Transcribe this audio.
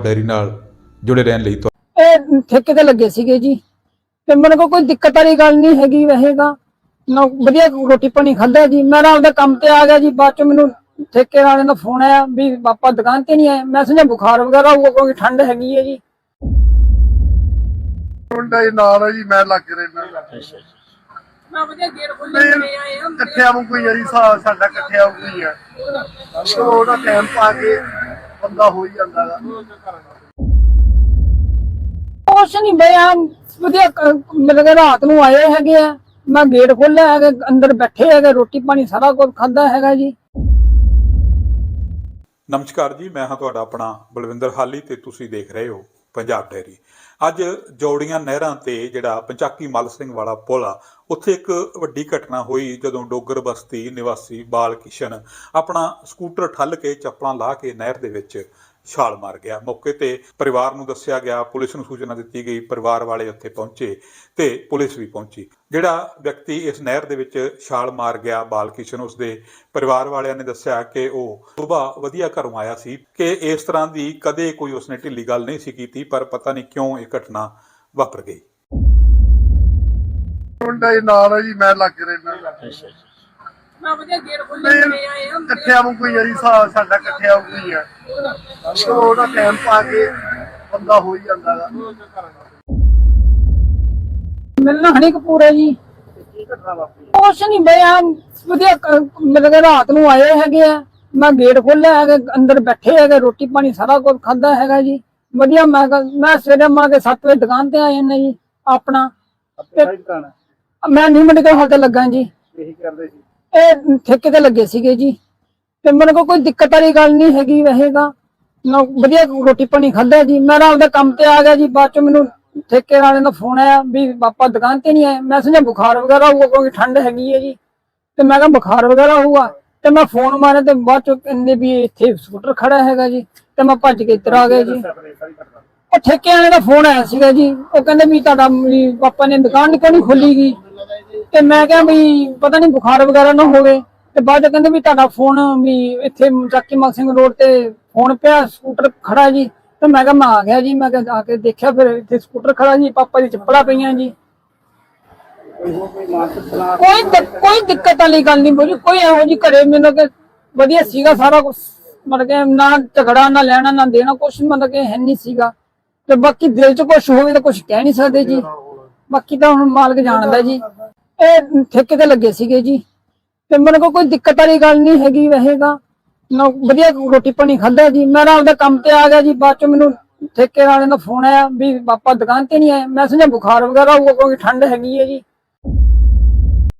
Dairy ਨਾਲ ਜੁੜੇ ਰਹਿਣ ਲਈ ਇਹ ਠੇਕੇ ਤੇ ਲੱਗੇ ਸੀਗੇ ਜੀ। ਤੇ ਕੋਲ ਕੋਈ ਦਿੱਕਤ ਵਾਲੀ ਗੱਲ ਨਹੀਂ ਹੈਗੀ ਵਹੇਗਾ ਨਾ ਵਧੀਆ ਰੋਟੀ ਪਾਣੀ ਖਾਧਾ ਜੀ। ਮੈਂ ਨਾ ਆਪਦਾ ਕੰਮ ਤੇ ਆ ਗਿਆ ਜੀ। ਬਾਅਦ ਚ ਮੈਨੂੰ ਠੇਕੇ ਵਾਲੇ ਦਾ ਫੋਨ ਆਇਆ ਵੀ ਪਾਪਾ ਦੁਕਾਨ ਤੇ ਨਹੀਂ ਆਏ। ਮੈਂ ਸਮਝਿਆ ਬੁਖਾਰ ਵਗੈਰਾ ਹੋਊਗਾ ਕਿਉਂਕਿ ਠੰਡ ਹੈਗੀ ਹੈ ਜੀ। ਮੁੰਡਾ ਹੀ ਨਾਲ ਹੈ ਜੀ ਮੈਂ ਲੱਗ ਰਹਿਣਾ ਮੈਂ ਵਧੀਆ ਗੇਟ ਖੋਲ ਇਕੱਠਿਆਂ ਨੂੰ ਕੋਈ ਯਾਰੀ ਸਾ- ਸਾਡਾ ਇਕੱਠਿਆਂ ਨੂੰ ਹੀ ਹੈ ਚਲੋ ਉਹਦਾ ਟਾਈਮ ਪਾ ਕੇ ਬੰਦਾ ਹੋ ਹੀ ਜਾਂਦਾ ਗਾ। ਕੁਛ ਨਹੀਂ ਬਿਆ ਵਧੀਆ ਮਤਲਬ ਕਿ ਰਾਤ ਨੂੰ ਆਏ ਹੈਗੇ ਆ। ਮੈਂ ਗੇਟ ਖੋਲਿਆ ਹੈਗਾ ਅੰਦਰ ਬੈਠੇ ਹੈਗੇ ਰੋਟੀ ਪਾਣੀ ਸਾਰਾ ਕੁਝ ਖਾਦਾ ਹੈਗਾ ਜੀ। ਨਮਸਕਾਰ ਜੀ ਮੈਂ ਹਾਂ ਤੁਹਾਡਾ ਆਪਣਾ ਬਲਵਿੰਦਰ ਹਾਲੀ ਤੇ ਤੁਸੀਂ ਦੇਖ ਰਹੇ ਹੋ ਪੰਜਾਬ ਡੈਰੀ ਅੱਜ ਜੋੜੀਆਂ ਨਹਿਰਾਂ ਤੇ ਜਿਹੜਾ ਪੰਚਾਕੀ ਮਲ ਸਿੰਘ ਵਾਲਾ ਪੁਲ ਆ, ਉੱਥੇ ਇੱਕ ਵੱਡੀ ਘਟਨਾ ਹੋਈ ਜਦੋਂ ਡੋਗਰ ਬਸਤੀ ਨਿਵਾਸੀ ਬਾਲ ਕਿਸ਼ਨ ਆਪਣਾ ਸਕੂਟਰ ਠੱਲ ਕੇ ਚੱਪਲਾਂ ਲਾ ਕੇ ਨਹਿਰ ਦੇ ਵਿੱਚ ਛਾਲ ਮਾਰ ਗਿਆ। ਮੌਕੇ ਤੇ ਪਰਿਵਾਰ ਨੂੰ ਦੱਸਿਆ ਗਿਆ ਪੁਲਿਸ ਨੂੰ ਸੂਚਨਾ ਦਿੱਤੀ ਗਈ ਪਰਿਵਾਰ ਵਾਲੇ ਉੱਥੇ ਪਹੁੰਚੇ ਤੇ ਪੁਲਿਸ ਵੀ ਪਹੁੰਚੀ। ਜਿਹੜਾ ਵਿਅਕਤੀ ਇਸ ਨਹਿਰ ਦੇ ਵਿੱਚ ਛਾਲ ਮਾਰ ਗਿਆ ਬਾਲ ਕਿਸ਼ਨ ਉਸਦੇ ਪਰਿਵਾਰ ਵਾਲਿਆਂ ਨੇ ਦੱਸਿਆ ਕਿ ਉਹ ਸੁਬਾਹ ਵਧੀਆ ਘਰੋਂ ਆਇਆ ਸੀ ਕਿ ਇਸ ਤਰ੍ਹਾਂ ਦੀ ਕਦੇ ਕੋਈ ਉਸਨੇ ਢਿੱਲੀ ਗੱਲ ਨਹੀਂ ਸੀ ਕੀਤੀ ਪਰ ਪਤਾ ਨਹੀਂ ਕਿਉਂ ਇਹ ਘਟਨਾ ਵਾਪਰ ਗਈ। ਮੁੰਡਾ ਹੀ ਨਾਲ ਹੈ ਜੀ ਮੈਂ ਲੱਗ ਰਹਿਣਾ ਮੈਂ ਵਧੀਆ ਗੇਟ ਖੋਲ ਇਕੱਠਿਆਂ ਨੂੰ ਕੋਈ ਯਾਰੀ ਸਾ- ਸਾਡਾ ਇਕੱਠਿਆਂ ਨੂੰ ਹੀ ਹੈ ਚਲੋ ਉਹਦਾ ਟਾਈਮ ਪਾ ਕੇ ਬੰਦਾ ਹੋ ਹੀ ਜਾਂਦਾ ਗਾ। ਮਿਲਣਾ ਹਣੀ ਕਪੂਰ ਹੈ ਜੀ। ਕੁਛ ਨਹੀਂ ਬਿਆ ਵਧੀਆ ਕ- ਮਤਲਬ ਕਿ ਰਾਤ ਨੂੰ ਆਏ ਹੈਗੇ ਆ। ਮੈਂ ਗੇਟ ਖੋਲਿਆ ਹੈਗਾ ਅੰਦਰ ਬੈਠੇ ਹੈਗੇ ਰੋਟੀ ਪਾਣੀ ਸਾਰਾ ਕੁਝ ਖਾਦਾ ਹੈਗਾ ਜੀ। ਵਧੀਆ ਮੈਂ ਕਿਹਾ- ਮੈਂ ਸਵੇਰੇ ਮਾਰ ਕੇ 7 ਵਜੇ ਦੁਕਾਨ ਤੇ ਆ ਜਾਂਦਾ ਜੀ ਆਪਣਾ। ਮੈਂ ਨਿਊ ਮੈਡੀਕਲ ਹਾਲ ਤੇ ਲੱਗਾ ਜੀ। ਇਹੀ ਕਰਦੇ ਸੀ। ਇਹ ਠੇਕੇ ਤੇ ਲੱਗੇ ਸੀਗੇ ਜੀ। ਤੇ ਮੇਰੇ ਕੋਲ ਕੋਈ ਦਿੱਕਤ ਵਾਲੀ ਗੱਲ ਨਹੀਂ ਹੈਗੀ ਵਹੇਗਾ ਨਾ ਵਧੀਆ ਰੋਟੀ ਪਾਣੀ ਖਾਧਾ ਜੀ। ਮੈਂ ਨਾ ਆਪਦਾ ਕੰਮ ਤੇ ਆ ਗਿਆ ਜੀ। ਬਾਅਦ ਚ ਮੈਨੂੰ ਠੇਕੇ ਵਾਲੇ ਦਾ ਫੋਨ ਆਇਆ ਵੀ ਪਾਪਾ ਦੁਕਾਨ ਤੇ ਨਹੀਂ ਆਏ। ਮੈਂ ਸਮਝਿਆ ਬੁਖਾਰ ਵਗੈਰਾ ਹੋਊਗਾ, ਕਿਉਂਕਿ ਠੰਡ ਹੈਗੀ ਹੈ ਜੀ। ਤੇ ਮੈਂ ਕਿਹਾ ਬੁਖਾਰ ਵਗੈਰਾ ਹੋਊਗਾ। ਤੇ ਮੈਂ ਫੋਨ ਮਾਰਿਆ ਤੇ ਬਾਅਦ ਚ ਕਹਿੰਦੇ ਵੀ ਇੱਥੇ ਸਕੂਟਰ ਖੜਾ ਹੈਗਾ ਜੀ। ਤੇ ਮੈਂ ਭੱਜ ਕੇ ਇੱਧਰ ਆ ਗਿਆ ਜੀ। ਉਹ ਠੇਕੇ ਵਾਲੇ ਦਾ ਫੋਨ ਆਇਆ ਸੀਗਾ ਜੀ। ਉਹ ਕਹਿੰਦੇ ਵੀ ਤੁਹਾਡਾ ਪਾਪਾ ਨੇ ਦੁਕਾਨ ਕਿਉਂ ਨਹੀਂ ਖੋਲੀ ਗਈ ਤੇ ਮੈਂ ਕਿਹਾ ਵੀ ਪਤਾ ਨਹੀਂ ਬੁਖਾਰ ਵਗੈਰਾ ਨਾ ਹੋਵੇ। ਤੇ ਬਾਅਦ ਚ ਕਹਿੰਦੇ ਵੀ ਤੁਹਾਡਾ ਫੋਨ ਵੀ ਇੱਥੇ ਚੱਕੀ ਮਲ ਸਿੰਘ ਰੋਡ ਤੇ ਫੋਨ ਪਿਆ ਸਕੂਟਰ ਖੜਾ ਜੀ। ਤੇ ਮੈਂ ਕਿਹਾ ਮੈਂ ਆ ਗਿਆ ਜੀ, ਮੈਂ ਕਿਹਾ ਆ ਕੇ ਦੇਖਿਆ ਫਿਰ ਇੱਥੇ ਸਕੂਟਰ ਖੜਾ ਜੀ, ਪਾਪਾ ਦੀ ਚੱਪਲਾਂ ਪਈਆਂ ਜੀ। ਕੋਈ ਕੋਈ ਦਿੱਕਤ ਵਾਲੀ ਗੱਲ ਨਹੀਂ ਬੋਲੀ, ਕੋਈ ਇਹੋ ਜੀ ਘਰੇ ਮੈਨੂੰ ਕਿ ਵਧੀਆ ਸੀਗਾ ਸਾਰਾ ਕੁਝ ਮਤਲਬ ਕਿ ਨਾ ਝਗੜਾ, ਨਾ ਲੈਣਾ, ਨਾ ਦੇਣਾ ਕੁਝ ਮਤਲਬ ਕਿ ਹੈ ਨਹੀਂ ਸੀਗਾ। ਤੇ ਬਾਕੀ ਦਿਲ 'ਚ ਕੁਝ ਹੋਵੇ ਤਾਂ ਕੁਝ ਕਹਿ ਨਹੀਂ ਸਕਦੇ ਜੀ। ਬਾਕੀ ਤਾਂ ਹੁਣ ਮਾਲਕ ਜਾਣਦਾ ਜੀ। ਇਹ ਠੇਕੇ ਤੇ ਲੱਗੇ ਸੀਗੇ ਜੀ। ਤੇ ਮੇਰੇ ਕੋਲ ਕੋਈ ਦਿੱਕਤ ਵਾਲੀ ਗੱਲ ਨਹੀਂ ਹੈਗੀ ਵਹੇਗਾ ਨਾ ਵਧੀਆ ਰੋਟੀ ਪਾਣੀ ਖਾਧਾ ਜੀ। ਮੈਂ ਨਾ ਆਪਦਾ ਕੰਮ ਤੇ ਆ ਗਿਆ ਜੀ। ਬਾਅਦ ਚ ਮੈਨੂੰ ਠੇਕੇ ਵਾਲੇ ਦਾ ਫੋਨ ਆਇਆ ਵੀ, ਪਾਪਾ ਦੁਕਾਨ ਤੇ ਨਹੀਂ ਆਏ। ਮੈਂ ਸਮਝਿਆ ਬੁਖਾਰ ਵਗੈਰਾ ਹੋਊਗਾ, ਕਿਉਂਕਿ ਠੰਡ ਹੈਗੀ ਹੈ ਜੀ।